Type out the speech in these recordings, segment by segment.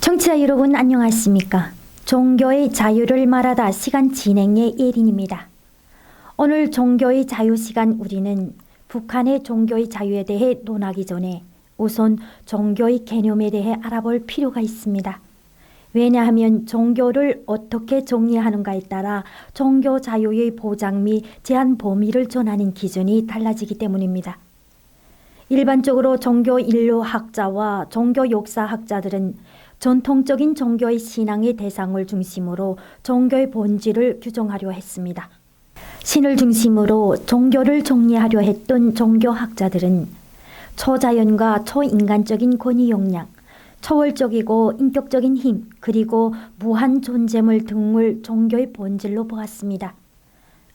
청취자 여러분 안녕하십니까? 종교의 자유를 말하다 시간 진행의 예린입니다. 오늘 종교의 자유 시간 우리는 북한의 종교의 자유에 대해 논하기 전에 우선 종교의 개념에 대해 알아볼 필요가 있습니다. 왜냐하면 종교를 어떻게 정의하는가에 따라 종교 자유의 보장 및 제한 범위를 전하는 기준이 달라지기 때문입니다. 일반적으로 종교 인류학자와 종교 역사학자들은 전통적인 종교의 신앙의 대상을 중심으로 종교의 본질을 규정하려 했습니다. 신을 중심으로 종교를 정리하려 했던 종교학자들은 초자연과 초인간적인 권위 역량, 초월적이고 인격적인 힘, 그리고 무한 존재물 등을 종교의 본질로 보았습니다.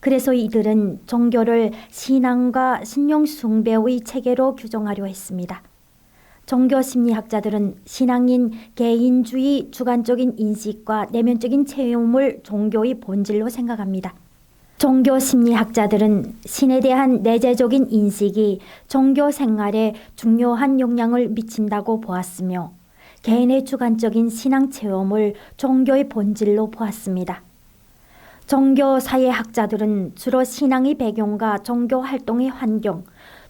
그래서 이들은 종교를 신앙과 신용 숭배의 체계로 규정하려 했습니다. 종교 심리학자들은 신앙인 개인주의 주관적인 인식과 내면적인 체험을 종교의 본질로 생각합니다. 종교 심리학자들은 신에 대한 내재적인 인식이 종교 생활에 중요한 영향을 미친다고 보았으며 개인의 주관적인 신앙 체험을 종교의 본질로 보았습니다. 종교 사회학자들은 주로 신앙의 배경과 종교 활동의 환경,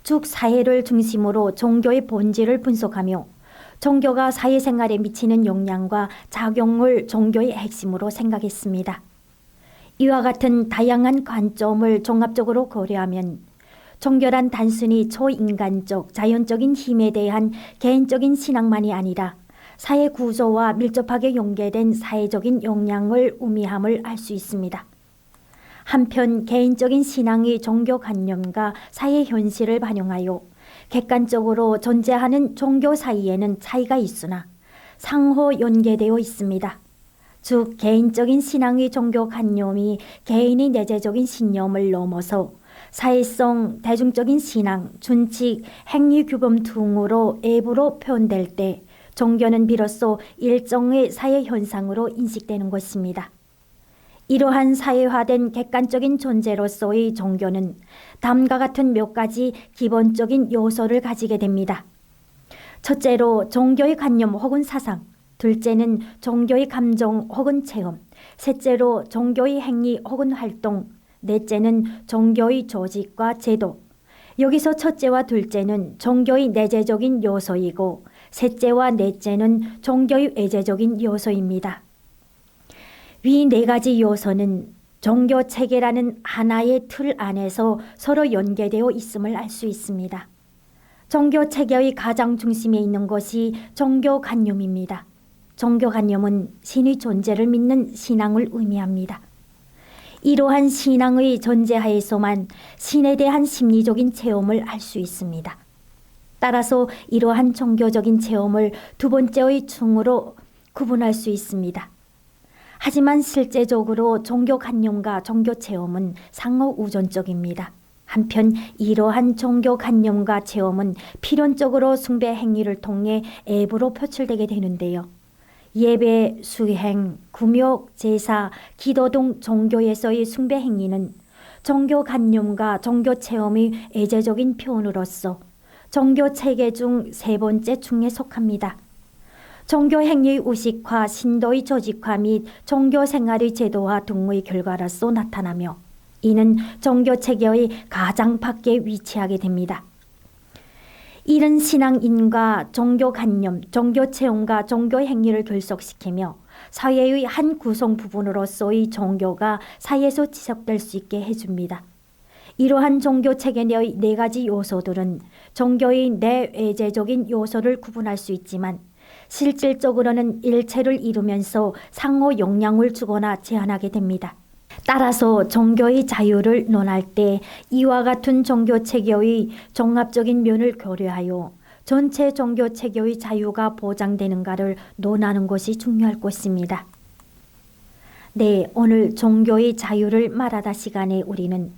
즉 사회를 중심으로 종교의 본질을 분석하며 종교가 사회생활에 미치는 영향과 작용을 종교의 핵심으로 생각했습니다. 이와 같은 다양한 관점을 종합적으로 고려하면 종교란 단순히 초인간적, 자연적인 힘에 대한 개인적인 신앙만이 아니라 사회 구조와 밀접하게 연계된 사회적인 영향을 의미함을 알 수 있습니다. 한편 개인적인 신앙이 종교관념과 사회 현실을 반영하여 객관적으로 존재하는 종교 사이에는 차이가 있으나 상호 연계되어 있습니다. 즉 개인적인 신앙의 종교관념이 개인의 내재적인 신념을 넘어서 사회성, 대중적인 신앙, 준칙, 행위 규범 등으로 앱으로 표현될 때 종교는 비로소 일정의 사회 현상으로 인식되는 것입니다. 이러한 사회화된 객관적인 존재로서의 종교는 다음과 같은 몇 가지 기본적인 요소를 가지게 됩니다. 첫째로 종교의 관념 혹은 사상, 둘째는 종교의 감정 혹은 체험, 셋째로 종교의 행위 혹은 활동, 넷째는 종교의 조직과 제도. 여기서 첫째와 둘째는 종교의 내재적인 요소이고 셋째와 넷째는 종교의 외재적인 요소입니다. 위 네 가지 요소는 종교 체계라는 하나의 틀 안에서 서로 연계되어 있음을 알 수 있습니다. 종교 체계의 가장 중심에 있는 것이 종교 관념입니다. 종교 관념은 신의 존재를 믿는 신앙을 의미합니다. 이러한 신앙의 존재하에서만 신에 대한 심리적인 체험을 할 수 있습니다. 따라서 이러한 종교적인 체험을 두 번째의 충으로 구분할 수 있습니다. 하지만 실제적으로 종교 관념과 종교 체험은 상호 우전적입니다. 한편 이러한 종교 관념과 체험은 필연적으로 숭배 행위를 통해 앱으로 표출되게 되는데요. 예배, 수행, 구묘, 제사, 기도 등 종교에서의 숭배 행위는 종교 관념과 종교 체험의 애제적인 표현으로서 종교 체계 중 세 번째 중에 속합니다. 종교 행위의 우식화, 신도의 조직화 및 종교 생활의 제도화 등의 결과로서 나타나며 이는 종교 체계의 가장 밖에 위치하게 됩니다. 이런 신앙인과 종교 관념, 종교 체험과 종교 행위를 결속시키며 사회의 한 구성 부분으로서의 종교가 사회에서 지속될 수 있게 해줍니다. 이러한 종교 체계 내의 네 가지 요소들은 종교의 내외재적인 요소를 구분할 수 있지만 실질적으로는 일체를 이루면서 상호 영향을 주거나 제한하게 됩니다. 따라서 종교의 자유를 논할 때 이와 같은 종교 체계의 종합적인 면을 고려하여 전체 종교 체계의 자유가 보장되는가를 논하는 것이 중요할 것입니다. 네, 오늘 종교의 자유를 말하다 시간에 우리는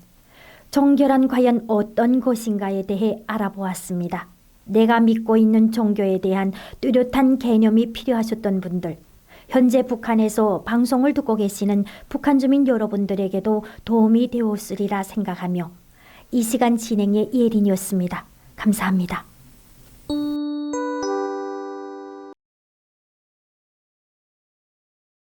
종교란 과연 어떤 것인가에 대해 알아보았습니다. 내가 믿고 있는 종교에 대한 뚜렷한 개념이 필요하셨던 분들, 현재 북한에서 방송을 듣고 계시는 북한 주민 여러분들에게도 도움이 되었으리라 생각하며 이 시간 진행의 예린이었습니다. 감사합니다.